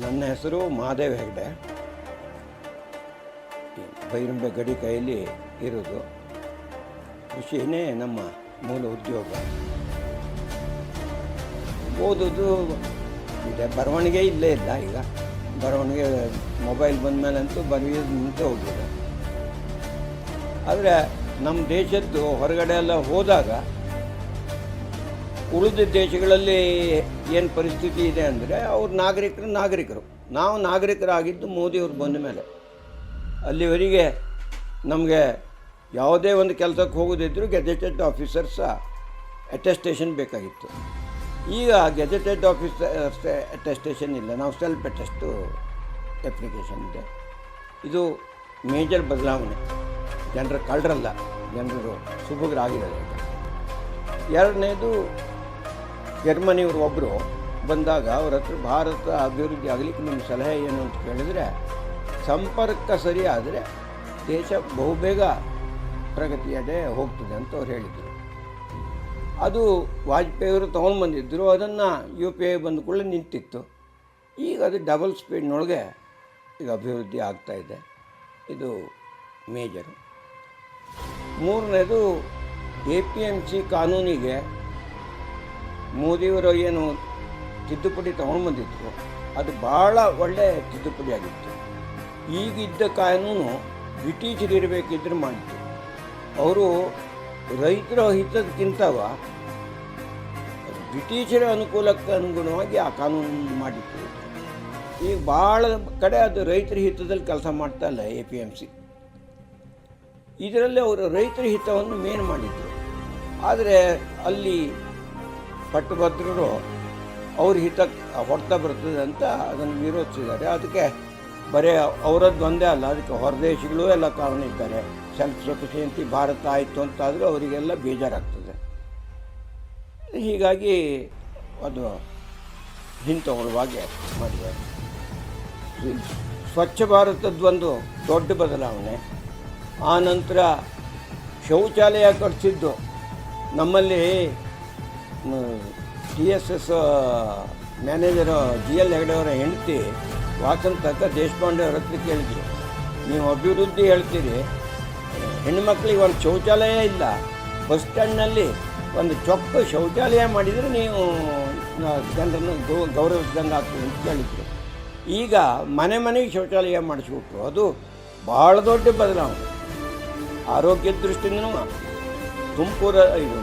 ನನ್ನ ಹೆಸರು ಮಹಾದೇವ್ ಹೆಗ್ಡೆ. ಬೈರುಂಬೆ ಗಡಿ ಕೈಯಲ್ಲಿ ಇರೋದು. ಕೃಷಿನೇ ನಮ್ಮ ಮೂಲ ಉದ್ಯೋಗ. ಓದೋದು ಇದೆ. ಬರವಣಿಗೆ ಇಲ್ಲೇ ಇಲ್ಲ ಈಗ. ಬರವಣಿಗೆ ಮೊಬೈಲ್ ಬಂದ ಮೇಲಂತೂ ಬರೆಯೋದು ನಿಂತು ಹೋಗಿದೆ. ಆದರೆ ನಮ್ಮ ದೇಶದ್ದು ಹೊರಗಡೆ ಎಲ್ಲ ಹೋದಾಗ ಉಳಿದ ದೇಶಗಳಲ್ಲಿ ಏನು ಪರಿಸ್ಥಿತಿ ಇದೆ ಅಂದರೆ ಅವ್ರ ನಾಗರಿಕರು ನಾಗರಿಕರು. ನಾವು ನಾಗರಿಕರಾಗಿದ್ದು ಮೋದಿಯವ್ರು ಬಂದ ಮೇಲೆ. ಅಲ್ಲಿವರೆಗೆ ನಮಗೆ ಯಾವುದೇ ಒಂದು ಕೆಲಸಕ್ಕೆ ಹೋಗೋದಿದ್ದರೂ ಗೆಜೆಟೆಡ್ ಆಫೀಸರ್ಸ ಅಟೆಸ್ಟೇಷನ್ ಬೇಕಾಗಿತ್ತು. ಈಗ ಗೆಜೆಟೆಡ್ ಆಫೀಸರ್ಸ್ ಅಟೆಸ್ಟೇಷನ್ ಇಲ್ಲ. ನಾವು ಸೆಲ್ಫ್ ಅಟೆಸ್ಟು ಅಪ್ಲಿಕೇಶನ್ ಇದೆ. ಇದು ಮೇಜರ್ ಬದಲಾವಣೆ. ಜನರ ಕಳ್ಳರಲ್ಲ. ಜನರು ಸುಭಗ್ರಾಗಿರಲ್ಲ ಎರಡನೇದು ಜರ್ಮನಿಯವರು ಒಬ್ಬರು ಬಂದಾಗ ಅವ್ರ ಹತ್ರ ಭಾರತ ಅಭಿವೃದ್ಧಿ ಆಗಲಿಕ್ಕೆ ನಿಮ್ಮ ಸಲಹೆ ಏನು ಅಂತ ಕೇಳಿದರೆ, ಸಂಪರ್ಕ ಸರಿ ಆದರೆ ದೇಶ ಬಹುಬೇಗ ಪ್ರಗತಿಯಡೆ ಹೋಗ್ತದೆ ಅಂತ ಅವ್ರು ಹೇಳಿದರು. ಅದು ವಾಜಪೇಯಿಯವರು ತೊಗೊಂಡು ಬಂದಿದ್ದರು ಅದನ್ನು ಯು ಪಿ ಐ ಬಂದ ಕೂಡಲೇ ನಿಂತಿತ್ತು. ಈಗ ಅದು ಡಬಲ್ ಸ್ಪೀಡ್ನೊಳಗೆ ಈಗ ಅಭಿವೃದ್ಧಿ ಆಗ್ತಾ ಇದೆ. ಇದು ಮೇಜರು ಮೂರನೇದು ಎ ಪಿ ಎಂ ಸಿ ಕಾನೂನಿಗೆ ಮೋದಿಯವರು ಏನು ತಿದ್ದುಪಡಿ ತಗೊಂಡು ಬಂದಿದ್ರು, ಅದು ಭಾಳ ಒಳ್ಳೆಯ ತಿದ್ದುಪಡಿ ಆಗಿತ್ತು. ಈಗಿದ್ದ ಕಾನೂನು ಬ್ರಿಟಿಷರು ಇರಬೇಕಿದ್ರೆ ಮಾಡಿತ್ತು ಅವರು ರೈತರ ಹಿತಕ್ಕಿಂತವ ಬ್ರಿಟಿಷರ ಅನುಕೂಲಕ್ಕೆ ಅನುಗುಣವಾಗಿ ಆ ಕಾನೂನು ಮಾಡಿತ್ತು ಈಗ ಭಾಳ ಕಡೆ ಅದು ರೈತರ ಹಿತದಲ್ಲಿ ಕೆಲಸ ಮಾಡ್ತಾ ಇಲ್ಲ ಎ ಪಿ ಎಂ ಸಿ. ಇದರಲ್ಲಿ ಅವರು ರೈತರ ಹಿತವನ್ನು ಮೇನ್ ಮಾಡಿದ್ರು. ಆದರೆ ಅಲ್ಲಿ ಪಟ್ಟಭದ್ರರು ಅವ್ರ ಹಿತ ಹೊಡ್ತಾ ಬರ್ತದೆ ಅಂತ ಅದನ್ನು ವಿರೋಧಿಸಿದ್ದಾರೆ. ಅದಕ್ಕೆ ಬರೀ ಅವರದ್ದು ಒಂದೇ ಅಲ್ಲ, ಅದಕ್ಕೆ ಹೊರದೇಶಗಳು ಎಲ್ಲ ಕಾರಣ ಇದ್ದಾರೆ. ಸೆಲ್ಫ್ ಸಫಿಷಿಯನ್ಸಿ ಭಾರತ ಆಯಿತು ಅಂತಾದರೂ ಅವರಿಗೆಲ್ಲ ಬೇಜಾರಾಗ್ತದೆ. ಹೀಗಾಗಿ ಅದು ಹಿಂತಗೊಳ್ಳುವಾಗೆ ಮಾಡಿದ್ದಾರೆ. ಸ್ವಚ್ಛ ಭಾರತದ್ದೊಂದು ದೊಡ್ಡ ಬದಲಾವಣೆ. ಆ ನಂತರ ಶೌಚಾಲಯ ಕಟ್ಟಿಸಿದ್ದು ನಮ್ಮಲ್ಲಿ T S S manager G L ಹೆಗಡೆಯವರ ಹೆಂಡತಿ ವಾಸಂತಕ್ಕ ದೇಶಪಾಂಡೆ ಅವ್ರ ಹತ್ರ ಕೇಳಿದ್ರು. ನೀವು ಅಭಿವೃದ್ಧಿ ಹೇಳ್ತೀರಿ. ಹೆಣ್ಮಕ್ಳಿಗೆ ಒಂದು ಶೌಚಾಲಯ ಇಲ್ಲ. ಬಸ್ ಸ್ಟ್ಯಾಂಡ್ನಲ್ಲಿ ಒಂದು ಚೊಕ್ಕ ಶೌಚಾಲಯ ಮಾಡಿದರೆ ನೀವು ಜನರನ್ನು ಗೌ, ಗೌರವಿಸಿದಂಗೆ ಆಗ್ತದೆ ಅಂತ ಕೇಳಿದ್ರು. ಈಗ ಮನೆ ಮನೆಗೆ ಶೌಚಾಲಯ ಮಾಡಿಸ್ಬಿಟ್ರು. ಅದು ಭಾಳ ದೊಡ್ಡ ಬದಲಾವಣೆ. ಆರೋಗ್ಯ ದೃಷ್ಟಿಯಿಂದನೂ ತುಮಕೂರ, ಇದು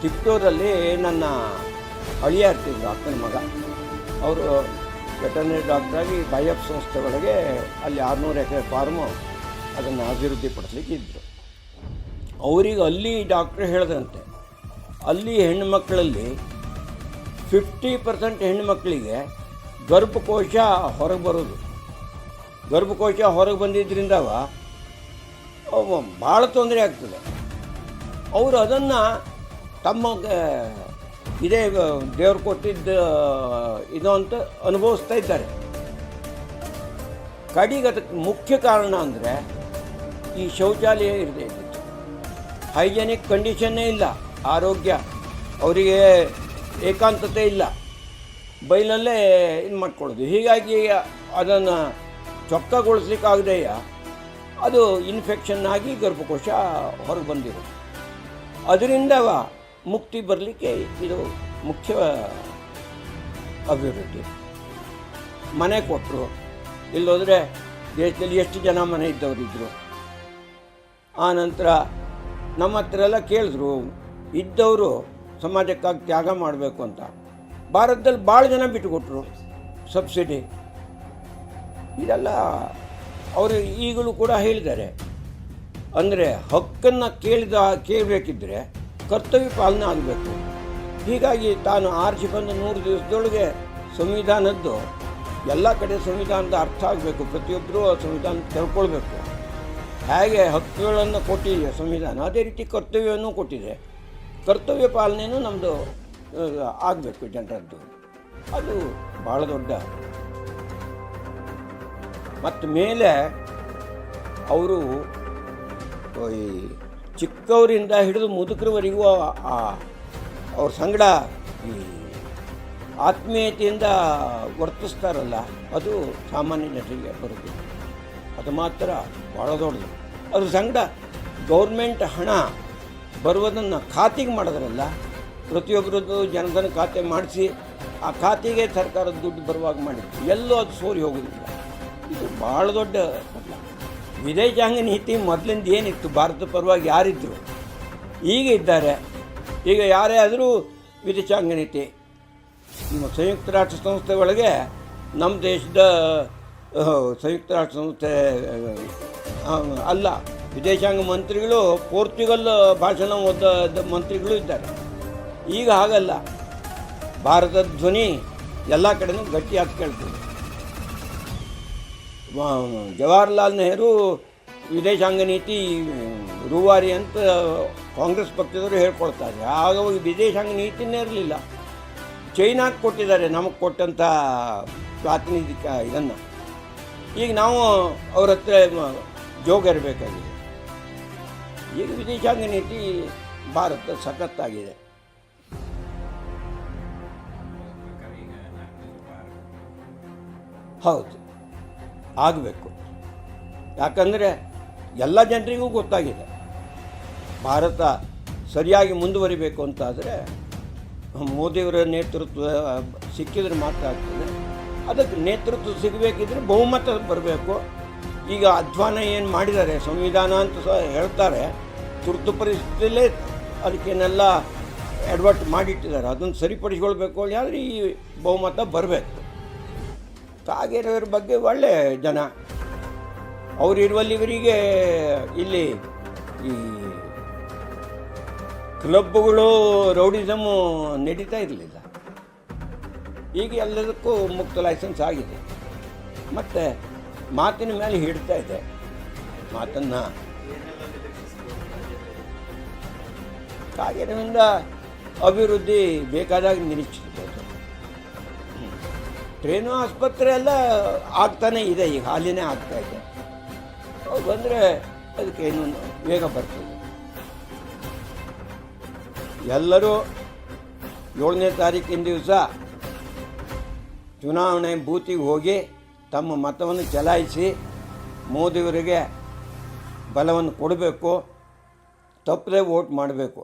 ತಿಪ್ಟೂರಲ್ಲಿ ನನ್ನ ಅಳಿಯ ಇರ್ತಿದ್ರು ಅಕ್ಕನ ಮಗ. ಅವರು ವೆಟರ್ನರಿ ಡಾಕ್ಟ್ರಾಗಿ ಬಯಪ್ ಸಂಸ್ಥೆಗಳಿಗೆ ಅಲ್ಲಿ ಆರುನೂರು ಎಕರೆ ಫಾರ್ಮು ಅದನ್ನು ಅಭಿವೃದ್ಧಿಪಡಿಸ್ಲಿಕ್ಕೆ ಇದ್ದರು ಅವರಿಗೆ ಅಲ್ಲಿ ಡಾಕ್ಟ್ರ್ ಹೇಳಿದಂತೆ, ಅಲ್ಲಿ ಹೆಣ್ಣುಮಕ್ಕಳಲ್ಲಿ ಫಿಫ್ಟಿ ಪರ್ಸೆಂಟ್ ಹೆಣ್ಣುಮಕ್ಕಳಿಗೆ ಗರ್ಭಕೋಶ ಹೊರಗೆ ಬರೋದು. ಗರ್ಭಕೋಶ ಹೊರಗೆ ಬಂದಿದ್ದರಿಂದ ಭಾಳ ತೊಂದರೆ ಆಗ್ತದೆ. ಅವರು ಅದನ್ನು ತಮ್ಮ ಇದೇ ದೇವ್ರು ಕೊಟ್ಟಿದ್ದ ಇದು ಅಂತ ಅನುಭವಿಸ್ತಾ ಇದ್ದಾರೆ. ಕಡೆಗೆ ಮುಖ್ಯ ಕಾರಣ ಅಂದರೆ ಈ ಶೌಚಾಲಯ ಇರದೇ ಇದ್ದಿತ್ತು ಹೈಜೆನಿಕ್ ಕಂಡೀಷನ್ನೇ ಇಲ್ಲ, ಆರೋಗ್ಯ ಅವರಿಗೆ ಏಕಾಂತತೆ ಇಲ್ಲ. ಬೈಲಲ್ಲೇ ಇದು ಮಾಡ್ಕೊಳ್ಳೋದು. ಹೀಗಾಗಿ ಅದನ್ನು ಚೊಕ್ಕಗೊಳಿಸ್ಲಿಕ್ಕಾಗದೆಯ? ಅದು ಇನ್ಫೆಕ್ಷನ್ ಆಗಿ ಗರ್ಭಕೋಶ ಹೊರಗೆ ಬಂದಿರೋದು. ಅದರಿಂದ ಮುಕ್ತಿ ಬರಲಿಕ್ಕೆ ಇದು ಮುಖ್ಯ ಅಭಿವೃದ್ಧಿ ಮನೆ ಕೊಟ್ಟರು ಇಲ್ಲೋದ್ರೆ ದೇಶದಲ್ಲಿ ಎಷ್ಟು ಜನ ಮನೆ ಇದ್ದವರಿದ್ದರು ನಂತರ ನಮ್ಮ ಹತ್ರ ಎಲ್ಲ ಕೇಳಿದ್ರು, ಇದ್ದವರು ಸಮಾಜಕ್ಕಾಗಿ ತ್ಯಾಗ ಮಾಡಬೇಕು ಅಂತ. ಭಾರತದಲ್ಲಿ ಭಾಳ ಜನ ಬಿಟ್ಟುಕೊಟ್ರು ಸಬ್ಸಿಡಿ. ಇದೆಲ್ಲ ಅವರು ಈಗಲೂ ಕೂಡ ಹೇಳಿದ್ದಾರೆ. ಅಂದರೆ ಹಕ್ಕನ್ನು ಕೇಳಿದ, ಕೇಳಬೇಕಿದ್ರೆ ಕರ್ತವ್ಯ ಪಾಲನೆ ಆಗಬೇಕು. ಹೀಗಾಗಿ ತಾನು ಆರಿಸಿ ಬಂದ ನೂರು ದಿವಸದೊಳಗೆ ಸಂವಿಧಾನದ್ದು, ಎಲ್ಲ ಕಡೆ ಸಂವಿಧಾನದ ಅರ್ಥ ಆಗಬೇಕು. ಪ್ರತಿಯೊಬ್ಬರೂ ಆ ಸಂವಿಧಾನ ತಿಳ್ಕೊಳ್ಬೇಕು. ಹೇಗೆ ಹಕ್ಕುಗಳನ್ನು ಕೊಟ್ಟಿದೆ ಸಂವಿಧಾನ. ಅದೇ ರೀತಿ ಕರ್ತವ್ಯವನ್ನು ಕೊಟ್ಟಿದೆ. ಕರ್ತವ್ಯ ಪಾಲನೆಯೂ ನಮ್ಮದು ಆಗಬೇಕು ಜನರದ್ದು. ಅದು ಭಾಳ ದೊಡ್ಡ ಮತ್ತು ಮೇಲೆ ಅವರು, ಈ ಚಿಕ್ಕವರಿಂದ ಹಿಡಿದು ಮುದುಕರವರೆಗೂ ಅವ್ರ ಸಂಗಡ ಈ ಆತ್ಮೀಯತೆಯಿಂದ ವರ್ತಿಸ್ತಾರಲ್ಲ, ಅದು ಸಾಮಾನ್ಯ ನಟರಿಗೆ ಬರುತ್ತೆ. ಅದು ಮಾತ್ರ ಭಾಳ ದೊಡ್ಡದು. ಅದು ಸಂಗಡ ಗೌರ್ಮೆಂಟ್ ಹಣ ಬರುವುದನ್ನು ಖಾತೆಗೆ ಮಾಡಿದ್ರಲ್ಲ, ಪ್ರತಿಯೊಬ್ಬರದ್ದು ಜನಧನ ಖಾತೆ ಮಾಡಿಸಿ, ಆ ಖಾತೆಗೆ ಸರ್ಕಾರದ ದುಡ್ಡು ಬರುವಾಗ ಮಾಡಿದ್ರು. ಎಲ್ಲೂ ಅದು ಸೋರಿ ಹೋಗೋದಿಲ್ಲ ಇದು ಭಾಳ ದೊಡ್ಡ ಬದಲಾವಣೆ ವಿದೇಶಾಂಗ ನೀತಿ ಮೊದಲಿಂದ ಏನಿತ್ತು? ಭಾರತ ಪರವಾಗಿ ಯಾರಿದ್ದರು ಈಗ ಇದ್ದಾರೆ. ಈಗ ಯಾರೇ ಆದರೂ ವಿದೇಶಾಂಗ ನೀತಿ ಸಂಯುಕ್ತ ರಾಷ್ಟ್ರ ಸಂಸ್ಥೆ ಒಳಗೆ ನಮ್ಮ ದೇಶದ ಸಂಯುಕ್ತ ರಾಷ್ಟ್ರ ಸಂಸ್ಥೆ ಅಲ್ಲ. ವಿದೇಶಾಂಗ ಮಂತ್ರಿಗಳು ಪೋರ್ಚುಗಲ್ ಭಾಷಣ ಓದ ಮಂತ್ರಿಗಳು ಇದ್ದಾರೆ. ಈಗ ಹಾಗಲ್ಲ. ಭಾರತದ ಧ್ವನಿ ಎಲ್ಲ ಕಡೆನೂ ಗಟ್ಟಿಯಾಗಿ ಕೇಳ್ತೀವಿ ಜವಾಹರ್ಲಾಲ್ ನೆಹರು ವಿದೇಶಾಂಗ ನೀತಿ ರೂವಾರಿ ಅಂತ ಕಾಂಗ್ರೆಸ್ ಪಕ್ಷದವರು ಹೇಳ್ಕೊಳ್ತಾರೆ ಆಗ ವಿದೇಶಾಂಗ ನೀತಿನೇ ಇರಲಿಲ್ಲ. ಚೈನಾಕ್ಕೆ ಕೊಟ್ಟಿದ್ದಾರೆ ನಮಗೆ ಕೊಟ್ಟಂಥ ಪ್ರಾತಿನಿಧಿಕ ಇದನ್ನು. ಈಗ ನಾವು ಅವ್ರ ಹತ್ರ ಜೋಗ ಇರಬೇಕಾಗಿದೆ ಈಗ ವಿದೇಶಾಂಗ ನೀತಿ ಭಾರತ ಸಖತ್ತಾಗಿದೆ. ಹೌದು. ಆಗಬೇಕು. ಯಾಕಂದರೆ ಎಲ್ಲ ಜನರಿಗೂ ಗೊತ್ತಾಗಿದೆ. ಭಾರತ ಸರಿಯಾಗಿ ಮುಂದುವರಿಬೇಕು ಅಂತಾದರೆ ಮೋದಿಯವರ ನೇತೃತ್ವ ಸಿಕ್ಕಿದ್ರೆ ಮಾತ್ರ ಆಗ್ತದೆ. ಅದಕ್ಕೆ ನೇತೃತ್ವ ಸಿಗಬೇಕಿದ್ರೆ ಬಹುಮತ ಬರಬೇಕು. ಈಗ ಅಧ್ವಾನ ಏನು ಮಾಡಿದ್ದಾರೆ, ಸಂವಿಧಾನ ಅಂತ ಸಹ ಹೇಳ್ತಾರೆ. ತುರ್ತು ಪರಿಸ್ಥಿತಿಯಲ್ಲೇ ಅದಕ್ಕೇನೆಲ್ಲ ಅಡ್ವರ್ಟ್ ಮಾಡಿಟ್ಟಿದ್ದಾರೆ. ಅದನ್ನು ಸರಿಪಡಿಸ್ಕೊಳ್ಬೇಕು ಅಂದರೆ ಈ ಬಹುಮತ ಬರಬೇಕು. ಕಾಗೇರಿಯವ್ರ ಬಗ್ಗೆ ಒಳ್ಳೆ ಜನ. ಅವರಿರುವಲ್ಲಿವರಿಗೆ ಇಲ್ಲಿ ಈ ಕ್ಲಬ್ಗಳು ರೌಡಿಸಮು ನಡೀತಾ ಇರಲಿಲ್ಲ. ಈಗ ಎಲ್ಲದಕ್ಕೂ ಮುಕ್ತ ಲೈಸೆನ್ಸ್ ಆಗಿದೆ. ಮತ್ತು ಮಾತಿನ ಮೇಲೆ ಹಿಡ್ತಾ ಇದೆ. ಮಾತನ್ನು ಕಾಗೇರಿಯಿಂದ ಅಭಿವೃದ್ಧಿ ಬೇಕಾದಾಗ ನಿರೀಕ್ಷಿಸಬಹುದು ಟ್ರೈನು ಆಸ್ಪತ್ರೆ ಎಲ್ಲ ಆಗ್ತಾನೆ ಇದೆ, ಈಗ ಹಾಲಿನೇ ಆಗ್ತಾ ಇದೆ. ಬಂದರೆ ಅದಕ್ಕೆ ಏನು ವೇಗ ಬರ್ತದೆ. ಎಲ್ಲರೂ ಏಳನೇ ತಾರೀಕಿನ ದಿವಸ ಚುನಾವಣೆ ಬೂತಿಗೆ ಹೋಗಿ ತಮ್ಮ ಮತವನ್ನು ಚಲಾಯಿಸಿ ಮೋದಿಯವರಿಗೆ ಬಲವನ್ನು ಕೊಡಬೇಕು, ತಪ್ಪದೆ ವೋಟ್ ಮಾಡಬೇಕು.